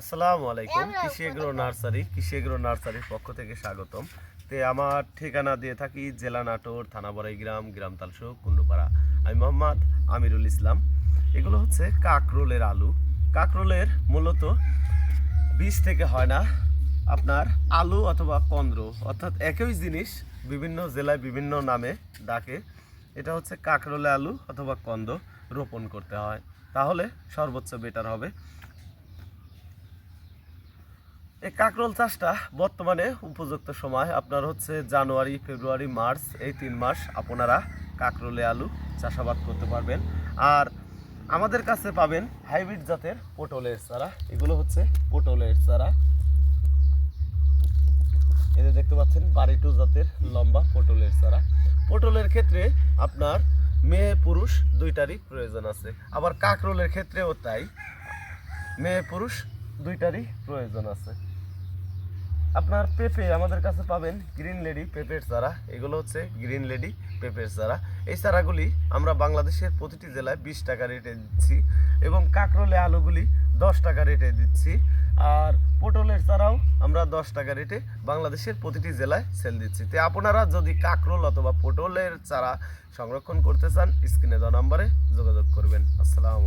আসসালামু আলাইকুম। কৃষি এগ্রো নার্সারি কৃষি এগ্রো নার্সারির পক্ষ থেকে স্বাগতম। তে আমার ঠিকানা দিয়ে থাকি জেলা নাটোর থানা বড়াইগ্রাম গ্রাম তালসো কুন্ডুপাড়া আমি মোহাম্মদ আমিরুল ইসলাম। এগুলো হচ্ছে কাকরোলের আলু। কাকরোলের মূলত বীজ থেকে হয় না আপনার আলু অথবা কন্দ্র অর্থাৎ একই জিনিস বিভিন্ন জেলায় বিভিন্ন নামে ডাকে। এটা হচ্ছে কাকরোলে আলু অথবা কন্দ রোপণ করতে হয়। তাহলে সর্বোচ্চ বেটার হবে। এই কাঁকরোল চাষটা বর্তমানে উপযুক্ত সময়। আপনার হচ্ছে জানুয়ারি, ফেব্রুয়ারি, মার্চ, এই তিন মাস আপনারা কাঁকরোলে আলু চাষাবাদ করতে পারবেন। আর আমাদের কাছে পাবেন হাইব্রিড জাতের পটলের চারা। এগুলো হচ্ছে পটলের চারা। এদের দেখতে পাচ্ছেন, বাড়িটু জাতের লম্বা পটলের চারা। পটলের ক্ষেত্রে আপনার মেয়ে পুরুষ দুইটারই প্রয়োজন আছে। আবার কাঁকরোলের ক্ষেত্রেও তাই। মেয়ে পুরুষ দুইটারই প্রয়োজন আছে। আপনার পেঁপে আমাদের কাছে পাবেন গ্রিন লেডি পেঁপের চারা। এগুলো হচ্ছে গ্রিন লেডি পেঁপের চারা। এই চারাগুলি আমরা বাংলাদেশের প্রতিটি জেলায় বিশ টাকা রেটে দিচ্ছি এবং কাঁকরোলে আলুগুলি দশ টাকা রেটে দিচ্ছি। আর পটলের চারাও আমরা দশ টাকা রেটে বাংলাদেশের প্রতিটি জেলায় সেল দিচ্ছি। তো আপনারা যদি কাঁকরোল অথবা পটলের চারা সংরক্ষণ করতে চান, স্ক্রিনে দেওয়া নাম্বারে যোগাযোগ করবেন। আসসালাম